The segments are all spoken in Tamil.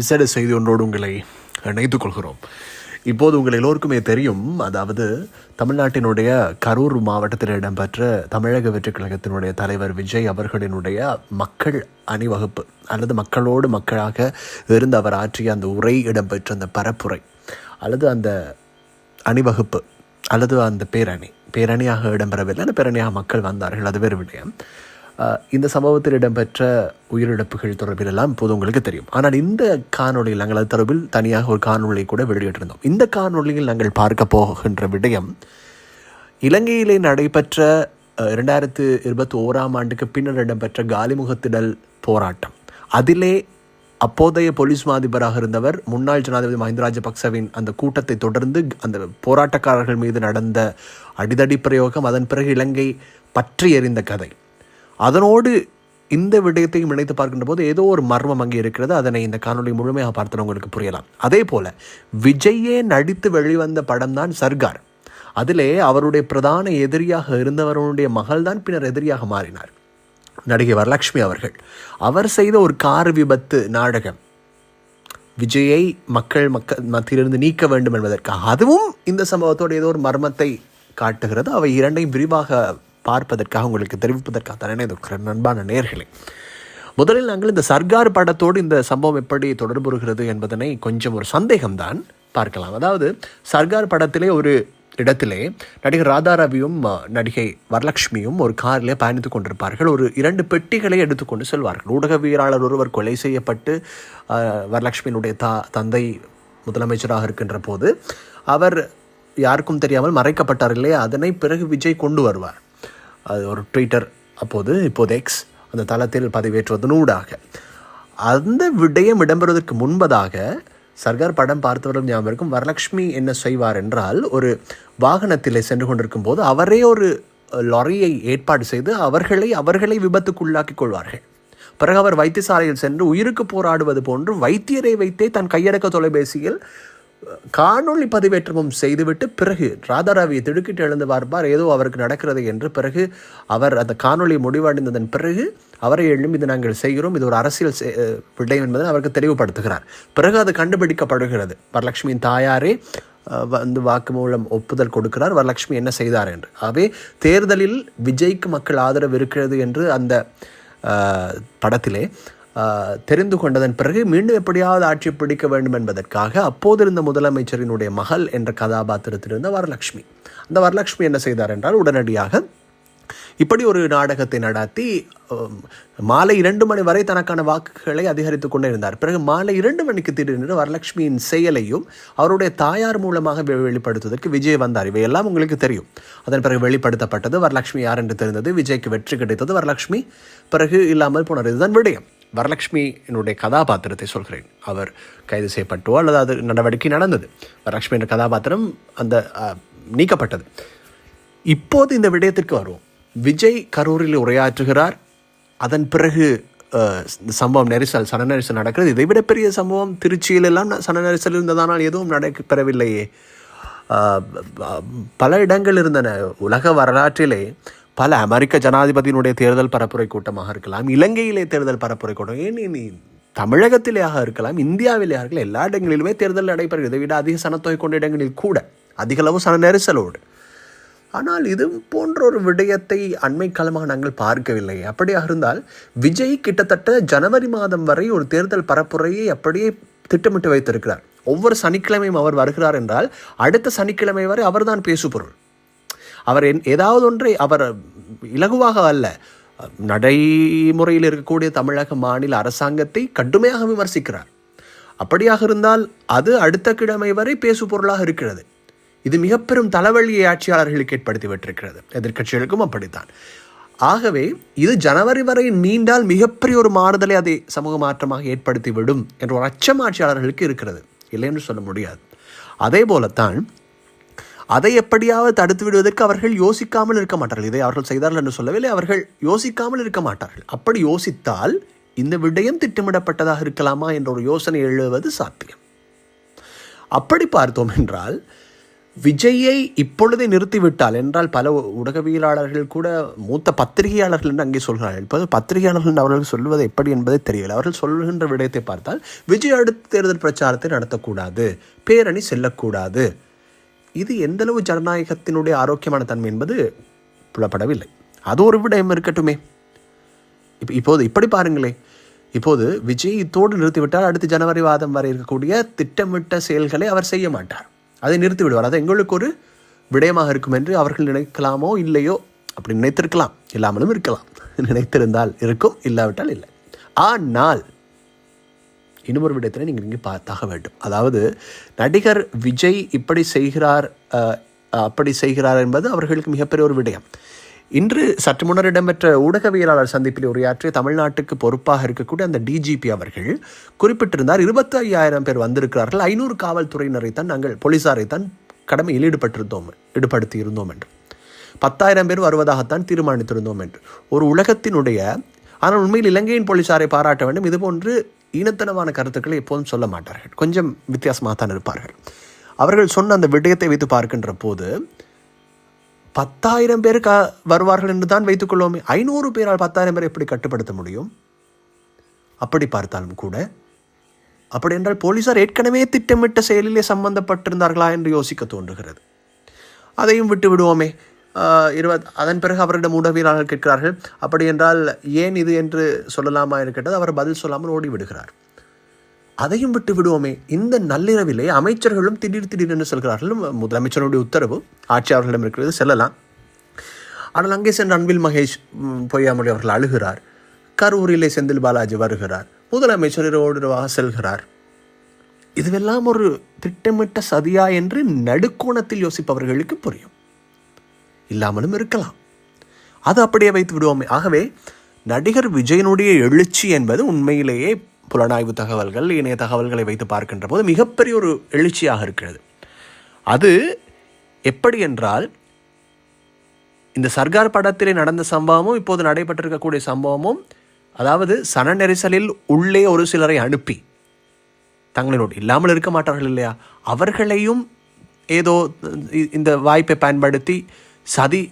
விசேட செய்தி ஒன்றோடு உங்களை இணைத்துக் கொள்கிறோம். இப்போது உங்கள் எல்லோருக்குமே தெரியும் அதாவது தமிழ்நாட்டினுடைய கரூர் மாவட்டத்தில் இடம்பெற்ற தமிழக வெற்றிக் கழகத்தினுடைய தலைவர் விஜய் அவர்களினுடைய மக்கள் அணிவகுப்பு அல்லது மக்களோடு மக்களாக இருந்து அவர் ஆற்றிய அந்த உரை இடம்பெற்ற அந்த பரப்புரை அல்லது அந்த அணிவகுப்பு அல்லது அந்த பேரணி பேரணியாக இடம்பெறவில்லை அந்த பேரணியாக மக்கள் வந்தார்கள் அது வேறு விடயம். இந்த சம்பவத்தில் இடம்பெற்ற உயிரிழப்புகள் தொடர்பில் எல்லாம் இப்போது உங்களுக்கு தெரியும். ஆனால் இந்த காணொலியில் நாங்கள் அது தொடர்பில் தனியாக ஒரு காணொலியை கூட வெளியிட்டிருந்தோம். இந்த காணொலியில் நாங்கள் பார்க்க போகின்ற விடயம் இலங்கையிலே நடைபெற்ற இரண்டாயிரத்து இருபத்தி ஓராம் ஆண்டுக்கு பின்னர் இடம்பெற்ற காலிமுகத்திடல் போராட்டம். அதிலே அப்போதைய போலீஸ் மாதிபராக இருந்தவர் முன்னாள் ஜனாதிபதி மஹிந்த ராஜபக்சவின் அந்த கூட்டத்தை தொடர்ந்து அந்த போராட்டக்காரர்கள் மீது நடந்த அடிதடி பிரயோகம் அதன் பிறகு இலங்கை பற்றி எறிந்த கதை. அதனோடு இந்த விடயத்தையும் இணைத்து பார்க்கின்ற போது ஏதோ ஒரு மர்மம் அங்கே இருக்கிறது. அதனை இந்த காணொலி முழுமையாக பார்த்தனவங்களுக்கு புரியலாம். அதே போல விஜயே நடித்து வெளிவந்த படம் தான் சர்கார். அதிலே அவருடைய பிரதான எதிரியாக இருந்தவருடைய மகள்தான் பின்னர் எதிரியாக மாறினார். நடிகை வரலட்சுமி அவர்கள். அவர் செய்த ஒரு கார் விபத்து நாடகம். விஜயை மக்கள் மக்கள் மத்தியிலிருந்து நீக்க வேண்டும் என்பதற்காக. அதுவும் இந்த சம்பவத்தோடு ஏதோ ஒரு மர்மத்தை காட்டுகிறது. அவை இரண்டையும் விரிவாக பார்ப்பதற்காக உங்களுக்கு தெரிவிப்பதற்காக தானே இது நண்பான நேர்களே முதலில் நாங்கள் இந்த சர்க்கார் படத்தோடு இந்த சம்பவம் எப்படி தொடர்புறுகிறது என்பதனை கொஞ்சம் ஒரு சந்தேகம்தான் பார்க்கலாம். அதாவது சர்க்கார் படத்திலே ஒரு இடத்திலே நடிகர் ராதாரவியும் நடிகை வரலட்சுமியும் ஒரு காரிலே பயணித்துக் கொண்டிருப்பார்கள். ஒரு இரண்டு பெட்டிகளை எடுத்துக்கொண்டு செல்வார்கள். ஊடகவியலாளர் ஒருவர் கொலை செய்யப்பட்டு வரலட்சுமியினுடைய தா தந்தை முதலமைச்சராக இருக்கின்ற போது அவர் யாருக்கும் தெரியாமல் மறைக்கப்பட்டார் இல்லையா? அதனை பிறகு விஜய் கொண்டு வருவார். அது ஒரு ட்விட்டர் அப்போது இப்போது எக்ஸ் அந்த தளத்தில் பதிவேற்றுவதனூடாக அந்த விடயம் இடம்பெறுவதற்கு முன்பதாக சர்கார் படம் பார்த்தவரும் ஞாபகம் இருக்கும் வரலட்சுமி என்ன செய்வார் என்றால் ஒரு வாகனத்திலே சென்று கொண்டிருக்கும் போது அவரே ஒரு லாரியை ஏற்பாடு செய்து அவர்களை அவர்களை விபத்துக்குள்ளாக்கிக் கொள்வார்கள். பிறகு அவர் வைத்தியசாலையில் சென்று உயிருக்கு போராடுவது போன்று வைத்தியரை வைத்தே தன் கையடக்க தொலைபேசியில் காணொளி பதிவேற்றமும் செய்துவிட்டு பிறகு ராதாராவியை திடுக்கிட்டு எழுந்து பார்ப்பார் ஏதோ அவருக்கு நடக்கிறது என்று பிறகு அவர் அந்த காணொளி முடிவடைந்ததன் பிறகு அவரை எழும் இது நாங்கள் செய்கிறோம். இது ஒரு அரசியல் செ- விடயம் என்பதை அவருக்கு தெளிவுபடுத்துகிறார். பிறகு அது கண்டுபிடிக்கப்படுகிறது. வரலட்சுமியின் தாயாரே வந்து வாக்குமூலம் ஒப்புதல் கொடுக்கிறார். வரலட்சுமி என்ன செய்தார் என்று. ஆகவே தேர்தலில் விஜய்க்கு மக்கள் ஆதரவு இருக்கிறது என்று அந்த படத்திலே தெரிந்து கொண்டதன் பிறகு மீண்டும் எப்படியாவது ஆட்சி பிடிக்க வேண்டும் என்பதற்காக அப்போதிருந்த முதலமைச்சரினுடைய மகள் என்ற கதாபாத்திரத்தில் இருந்த வரலட்சுமி. அந்த வரலட்சுமி என்ன செய்தார் என்றால் உடனடியாக இப்படி ஒரு நாடகத்தை நடத்தி மாலை இரண்டு மணி வரை தனக்கான வாக்குகளை அதிகரித்து கொண்டே இருந்தார். பிறகு மாலை இரண்டு மணிக்கு திடீரென்று வரலட்சுமியின் செயலையும் அவருடைய தாயார் மூலமாக வெளிப்படுத்துவதற்கு விஜய் வந்தார். இவையெல்லாம் உங்களுக்கு தெரியும். அதன் பிறகு வெளிப்படுத்தப்பட்டது வரலட்சுமி யார் என்று தெரிந்தது விஜய்க்கு வெற்றி கிடைத்தது வரலட்சுமி. பிறகு இல்லாமல் போனார் இதுதான் விடயம். வரலட்சுமியினுடைய கதாபாத்திரத்தை சொல்கிறேன். அவர் கைது செய்யப்பட்டோ அல்லது அது நடவடிக்கை நடந்தது. வரலட்சுமி என்ற கதாபாத்திரம் அந்த நீக்கப்பட்டது. இப்போது இந்த விடயத்திற்கு வருவோம். விஜய் கரூரில் உரையாற்றுகிறார். அதன் பிறகு சம்பவம் நெரிசல் சன நெரிசல் நடக்கிறது. இதை விட பெரிய சம்பவம் திருச்சியில் எல்லாம் சன நெரிசல் இருந்ததானால் எதுவும் நடைபெறவில்லையே பல இடங்கள் இருந்தன. உலக வரலாற்றிலே பல அமெரிக்க ஜனாதிபதியினுடைய தேர்தல் பரப்புரை கூட்டமாக இருக்கலாம் இலங்கையிலே தேர்தல் பரப்புரை கூட்டம் ஏன் தமிழகத்திலேயாக இருக்கலாம் இந்தியாவிலேயாக இருக்கலாம் எல்லா இடங்களிலுமே தேர்தல் நடைபெறுகிறது இதை விட அதிக சனத்தொகை கொண்ட இடங்களில் கூட அதிகளவு சன நெரிசலோடு. ஆனால் இது போன்ற ஒரு விடயத்தை அண்மை காலமாக நாங்கள் பார்க்கவில்லை. அப்படியாக இருந்தால் விஜய் கிட்டத்தட்ட ஜனவரி மாதம் வரை ஒரு தேர்தல் பரப்புரையை அப்படியே திட்டமிட்டு வைத்திருக்கிறார். ஒவ்வொரு சனிக்கிழமையும் அவர் வருகிறார் என்றால் அடுத்த சனிக்கிழமை வரை அவர்தான் பேசுபொருள். அவர் என்- ஏதாவது ஒன்றை அவர் இலகுவாக அல்ல. நடைமுறையில் இருக்கக்கூடிய தமிழக மாநில அரசாங்கத்தை கடுமையாக விமர்சிக்கிறார். அப்படியாக இருந்தால் அது அடுத்த கிழமை வரை பேசு பொருளாக இருக்கிறது. இது மிக பெரும் தலைவலியை ஆட்சியாளர்களுக்கு ஏற்படுத்தி விட்டிருக்கிறது. எதிர்க்கட்சிகளுக்கும் அப்படித்தான். ஆகவே இது ஜனவரி வரை நீண்டால் மிகப்பெரிய ஒரு மாறுதலை அதை சமூக மாற்றமாக ஏற்படுத்தி விடும் என்ற ஒரு அச்சம் ஆட்சியாளர்களுக்கு இருக்கிறது. இல்லை என்று சொல்ல முடியாது. அதே போலத்தான் அதை எப்படியாவது தடுத்து விடுவதற்கு அவர்கள் யோசிக்காமல் இருக்க மாட்டார்கள். இதை அவர்கள் செய்தார்கள் என்று சொல்லவில்லை அவர்கள் யோசிக்காமல் இருக்க மாட்டார்கள். அப்படி யோசித்தால் இந்த விடயம் திட்டமிடப்பட்டதாக இருக்கலாமா என்ற ஒரு யோசனை எழுவது சாத்தியம். அப்படி பார்த்தோம் என்றால் விஜயை இப்பொழுதே நிறுத்திவிட்டால் என்றால் பல ஊடகவியலாளர்கள் கூட மூத்த பத்திரிகையாளர்கள் என்று அங்கே சொல்கிறார்கள். இப்போது பத்திரிகையாளர்கள் அவர்கள் சொல்வது எப்படி என்பதை தெரியவில்லை. அவர்கள் சொல்கின்ற விடயத்தை பார்த்தால் விஜய் அடுத்த தேர்தல் பிரச்சாரத்தை நடத்தக்கூடாது பேரணி செல்லக்கூடாது இது எந்தளவு ஜனநாயகத்தினுடைய ஆரோக்கியமான தன்மை என்பது புலப்படவில்லை. அது ஒரு விடயம் இருக்கட்டுமே. இப்போ இப்போது இப்படி பாருங்களேன். இப்போது விஜய் இத்தோடு நிறுத்திவிட்டால் அடுத்து ஜனவரி வாதம் வரை இருக்கக்கூடிய திட்டமிட்ட செயல்களை அவர் செய்ய மாட்டார். அதை நிறுத்தி விடுவார் அது எங்களுக்கு ஒரு விடயமாக இருக்கும் என்று அவர்கள் நினைக்கலாமோ இல்லையோ? அப்படி நினைத்திருக்கலாம். இல்லாமலும் இருக்கலாம். நினைத்திருந்தால் இருக்கும் இல்லாவிட்டால் இல்லை. ஆனால் இன்னொரு விடத்தில் நீங்கள் இங்கே பார்த்தாக வேண்டும். அதாவது நடிகர் விஜய் இப்படி செய்கிறார் அப்படி செய்கிறார் என்பது அவர்களுக்கு மிகப்பெரிய ஒரு விடயம். இன்று சற்று முன்னர் இடம்பெற்ற ஊடகவியலாளர் சந்திப்பில் உரையாற்றிய தமிழ்நாட்டுக்கு பொறுப்பாக இருக்கக்கூடிய அந்த டிஜிபி அவர்கள் குறிப்பிட்டிருந்தார் இருபத்தி ஐயாயிரம் பேர் வந்திருக்கிறார்கள் ஐநூறு காவல்துறையினரை தான் நாங்கள் போலீஸாரை தான் கடமையில் ஈடுபட்டிருந்தோம் ஈடுபடுத்தி இருந்தோம் என்று. பத்தாயிரம் பேர் வருவதாகத்தான் தீர்மானித்திருந்தோம் என்று. ஒரு உலகத்தினுடைய ஆனால் உண்மையில் இலங்கையின் போலீசாரை பாராட்ட வேண்டும் இதுபோன்று ஈனத்தனமான கருத்துக்களை எப்போதும் சொல்ல மாட்டார்கள். கொஞ்சம் வித்தியாசமாக தான் இருப்பார்கள். அவர்கள் சொன்ன அந்த விடயத்தை வைத்து பார்க்கின்ற போது பத்தாயிரம் பேர் க வருவார்கள் என்று தான் வைத்துக்கொள்வோமே ஐநூறு பேரால் பத்தாயிரம் பேரை எப்படி கட்டுப்படுத்த முடியும்? அப்படி பார்த்தாலும் கூட அப்படி என்றால் போலீசார் ஏற்கனவே திட்டமிட்ட செயலிலே சம்பந்தப்பட்டிருந்தார்களா என்று யோசிக்க தோன்றுகிறது. அதையும் விட்டு விடுவோமே இருபத் அதன் பிறகு அவரிடம் ஊடகவியலாளர்கள் கேட்கிறார்கள் அப்படி என்றால் ஏன் இது என்று சொல்லலாமா? என்று கேட்டது அவர் பதில் சொல்லாமல் ஓடி விடுகிறார் அதையும் விட்டு விடுவோமே. இந்த நள்ளிரவிலே அமைச்சர்களும் திடீர் திடீரென்று செல்கிறார்கள். முதலமைச்சருடைய உத்தரவு ஆட்சியாளர்களிடம் இருக்கிறது செல்லலாம். ஆனால் அங்கே சென்ற அன்பில் மகேஷ் பொய்யாமொழி அவர்கள் அழுகிறார். கரூரிலே செந்தில் பாலாஜி வருகிறார். முதலமைச்சர் இரவோடுவாக செல்கிறார். இதுவெல்லாம் ஒரு திட்டமிட்ட சதியா என்று நடுக்கோணத்தில் யோசிப்பவர்களுக்கு புரியும். இல்லாமலும் இருக்கலாம். அது அப்படியே வைத்து விடுவோமே. ஆகவே நடிகர் விஜயனுடைய எழுச்சி என்பது உண்மையிலேயே புலனாய்வு தகவல்கள் இணைய தகவல்களை வைத்து பார்க்கின்ற போது மிகப்பெரிய ஒரு எழுச்சியாக இருக்கிறது. அது எப்படி என்றால் இந்த சர்க்கார் படத்திலே நடந்த சம்பவமும் இப்போது நடைபெற்றிருக்கக்கூடிய சம்பவமும் அதாவது சன நெரிசலில் உள்ளே ஒரு சிலரை அனுப்பி தங்களினோடு இல்லாமல் இருக்க மாட்டார்கள் இல்லையா? அவர்களையும் ஏதோ இந்த வாய்ப்பை பயன்படுத்தி சதி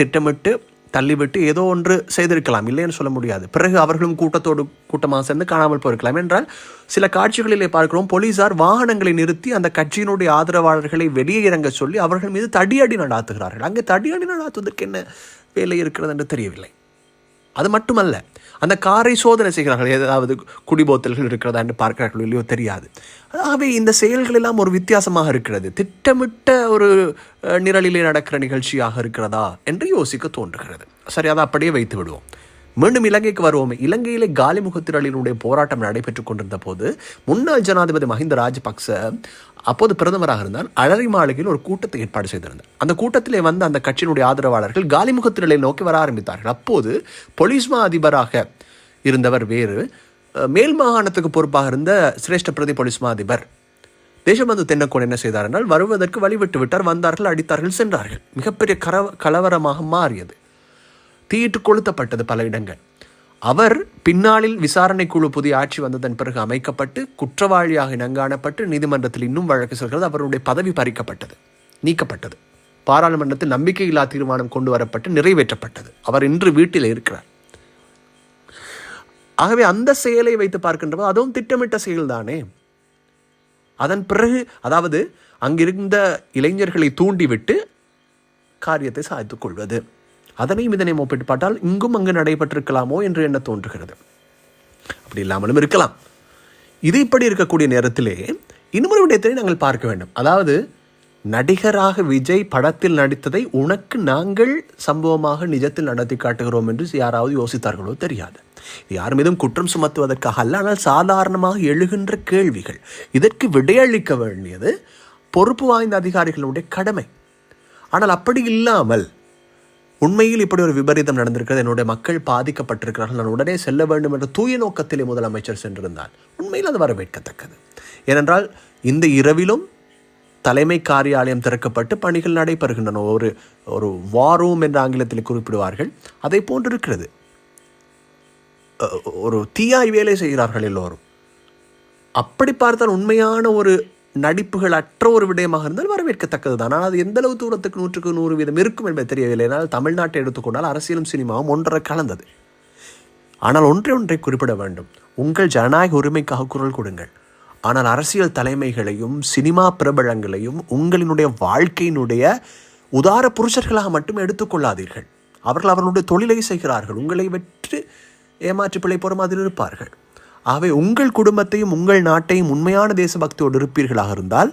திட்டமிட்டு தள்ளிவிட்டு ஏதோ ஒன்று செய்திருக்கலாம். இல்லைன்னு சொல்ல முடியாது. பிறகு அவர்களும் கூட்டத்தோடு கூட்டமாக சேர்ந்து காணாமல் போயிருக்கலாம். என்றால் சில காட்சிகளிலே பார்க்கிறோம் போலீசார் வாகனங்களை நிறுத்தி அந்த கட்சியினுடைய ஆதரவாளர்களை வெளியே இறங்க சொல்லி அவர்கள் மீது தடியடி நடாத்துகிறார்கள். அங்கே தடியடி நடாத்துவதற்கு என்ன வேலை இருக்கிறது என்று தெரியவில்லை. அது மட்டுமல்ல அந்த காரை சோதனை செய்கிறார்கள் ஏதாவது குடிபோத்தல்கள் இருக்கிறதா என்று பார்க்கிறார்கள் இல்லையோ தெரியாது. ஆகவே இந்த செயல்கள் எல்லாம் ஒரு வித்தியாசமாக இருக்கிறது. திட்டமிட்ட ஒரு நிரலிலே நடக்கிற நிகழ்ச்சியாக இருக்கிறதா என்று யோசிக்க தோன்றுகிறது. சரி அதை அப்படியே வைத்து விடுவோம். மீண்டும் இலங்கைக்கு வருவோம். இலங்கையிலே காலிமுகத்திரளினுடைய போராட்டம் நடைபெற்றுக் கொண்டிருந்த போது முன்னாள் ஜனாதிபதி மஹிந்த ராஜபக்ச அப்போது பிரதமராக இருந்தால் அழறி மாளிகையில் ஒரு கூட்டத்தை ஏற்பாடு செய்திருந்தார். அந்த கூட்டத்திலே வந்த அந்த கட்சியினுடைய ஆதரவாளர்கள் காலிமுகத்திரலை நோக்கி வர ஆரம்பித்தார்கள். அப்போது பொலிஸ்மா அதிபராக இருந்தவர் வேறு மேல் மாகாணத்துக்கு பொறுப்பாக இருந்த சிரேஷ்ட பிரதி பொலிஸ்மா அதிபர் தேசபந்து தென்னக்கோன் என்ன செய்தார் என்றால் வருவதற்கு வழிவிட்டு விட்டார் வந்தார்கள் அடித்தார்கள் சென்றார்கள். மிகப்பெரிய கர கலவரமாக மாறியது. தீயிட்டு கொளுத்தப்பட்டது பல இடங்கள். அவர் பின்னாளில் விசாரணை குழு புதிய ஆட்சி வந்ததன் பிறகு அமைக்கப்பட்டு குற்றவாளியாக இனங்காணப்பட்டு நீதிமன்றத்தில் இன்னும் வழக்கு செல்கிறது அவருடைய பதவி பறிக்கப்பட்டது நீக்கப்பட்டது. பாராளுமன்றத்தில் நம்பிக்கையில்லா தீர்மானம் கொண்டு வரப்பட்டு நிறைவேற்றப்பட்டது. அவர் இன்று வீட்டில் இருக்கிறார். ஆகவே அந்த செயலை வைத்து பார்க்கின்றபோது அதுவும் திட்டமிட்ட செயல்தானே. அதன் பிறகு அதாவது அங்கிருந்த இளைஞர்களை தூண்டிவிட்டு காரியத்தை சாதித்துக் கொள்வது. அதனையும் இதனையும் ஒப்பிட்டு பார்த்தால் இங்கும் அங்கு நடைபெற்றிருக்கலாமோ என்று என்ன தோன்றுகிறது. அப்படி இல்லாமலும் இருக்கலாம். இது இப்படி இருக்கக்கூடிய நேரத்திலே இன்னொரு விடயத்தை நாங்கள் பார்க்க வேண்டும். அதாவது நடிகராக விஜய் படத்தில் நடித்ததை உனக்கு நாங்கள் சம்பவமாக நிஜத்தில் நடத்தி காட்டுகிறோம் என்று யாராவது யோசித்தார்களோ தெரியாது. யார் மீதும் குற்றம் சுமத்துவதற்காக அல்ல ஆனால் சாதாரணமாக எழுகின்ற கேள்விகள். இதற்கு விடையளிக்க வேண்டியது பொறுப்பு வாய்ந்த அதிகாரிகளுடைய கடமை. ஆனால் அப்படி இல்லாமல் உண்மையில் இப்படி ஒரு விபரீதம் நடந்திருக்கிறது. என்னுடைய மக்கள் பாதிக்கப்பட்டிருக்கிறார்கள். நான் உடனே செல்ல வேண்டும் என்ற தூய நோக்கத்திலே முதலமைச்சர் சென்றிருந்தார். உண்மையில் அது வரவேற்கத்தக்கது. ஏனென்றால் இந்த இரவிலும் தலைமை காரியாலயம் திறக்கப்பட்டு பணிகள் நடைபெறுகின்றன. ஒரு ஒரு வாரூம் என்ற ஆங்கிலத்தில் குறிப்பிடுவார்கள். அதை போன்று இருக்கிறது ஒரு தீயாய் வேலை செய்கிறார்கள் எல்லோரும். அப்படி பார்த்தால் உண்மையான ஒரு நடிப்புகள் அற்ற ஒரு விடயமாக இருந்தால் வரவேற்கத்தக்கது தான். ஆனால் அது எந்த அளவு தூரத்துக்கு நூற்றுக்கு நூறு வீதம் இருக்கும் என்பது தெரியவில்லை. ஏனால் தமிழ்நாட்டை எடுத்துக்கொண்டால் அரசியலும் சினிமாவும் ஒன்றரை கலந்தது. ஆனால் ஒன்றை ஒன்றை குறிப்பிட வேண்டும். உங்கள் ஜனநாயக உரிமைக்காக குரல் கொடுங்கள். ஆனால் அரசியல் தலைமைகளையும் சினிமா பிரபலங்களையும் உங்களினுடைய வாழ்க்கையினுடைய உதார புருஷர்களாக மட்டும் எடுத்துக்கொள்ளாதீர்கள் அவர்கள் அவர்களுடைய தொழிலை செய்கிறார்கள். உங்களை வெற்றி ஏமாற்றி பிழைப்போற மாதிரி இருப்பார்கள். ஆகவே உங்கள் குடும்பத்தையும் உங்கள் நாட்டையும் உண்மையான தேசபக்தியோடு இருப்பீர்களாக இருந்தால்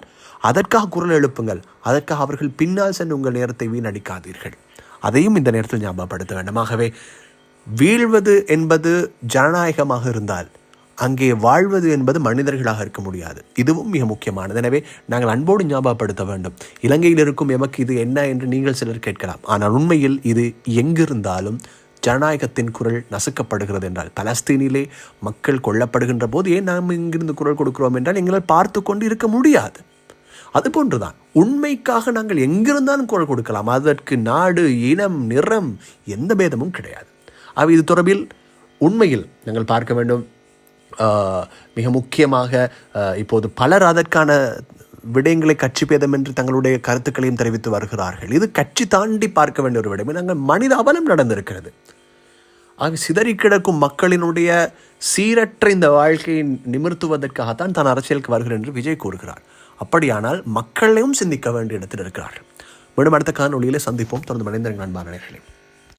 அதற்காக குரல் எழுப்புங்கள். அதற்காக அவர்கள் பின்னால் சென்று உங்கள் நேரத்தை வீணடிக்காதீர்கள். அதையும் இந்த நேரத்தில் ஞாபகப்படுத்த வேண்டுமாகவே வீழ்வது என்பது ஜனநாயகமாக இருந்தால் அங்கே வாழ்வது என்பது மனிதர்களாக இருக்க முடியாது. இதுவும் மிக முக்கியமானது. எனவே நாங்கள் அன்போடு ஞாபகப்படுத்த வேண்டும். இலங்கையில் இருக்கும் எமக்கு இது என்ன என்று நீங்கள் சிலர் கேட்கலாம். ஆனால் உண்மையில் இது எங்கிருந்தாலும் ஜனநாயகத்தின் குரல் நசுக்கப்படுகிறது என்றால் பலஸ்தீனிலே மக்கள் கொல்லப்படுகின்ற போது ஏன் நாம் இங்கிருந்து குரல் கொடுக்கிறோம் என்றால் எங்களால் பார்த்து கொண்டு இருக்க முடியாது. அது போன்றுதான். உண்மைக்காக நாங்கள் எங்கிருந்தாலும் குரல் கொடுக்கலாம். அதற்கு நாடு இனம் நிறம் எந்த பேதமும் கிடையாது. அவை இது தொடர்பில் உண்மையில் நாங்கள் பார்க்க வேண்டும். மிக முக்கியமாக இப்போது பலர் அதற்கான விடயங்களை கட்சி பேதம் என்று தங்களுடைய கருத்துக்களையும் தெரிவித்து வருகிறார்கள். இது கட்சி தாண்டி பார்க்க வேண்டிய ஒரு விடயம். நாங்கள் மனித அவலம் நடந்திருக்கிறது. ஆக சிதறி கிடக்கும் மக்களினுடைய சீரற்ற இந்த வாழ்க்கையை நிமிர்த்துவதற்காகத்தான் தான் அரசியலுக்கு வருகிறேன் என்று விஜய் கூறுகிறார். அப்படியானால் மக்களையும் சிந்திக்க வேண்டிய இடத்தில் இருக்கிறார்கள். மீண்டும் அடுத்த காணொளியிலே சந்திப்போம். தொடர்ந்து மனிதர்கள் நண்பர்களே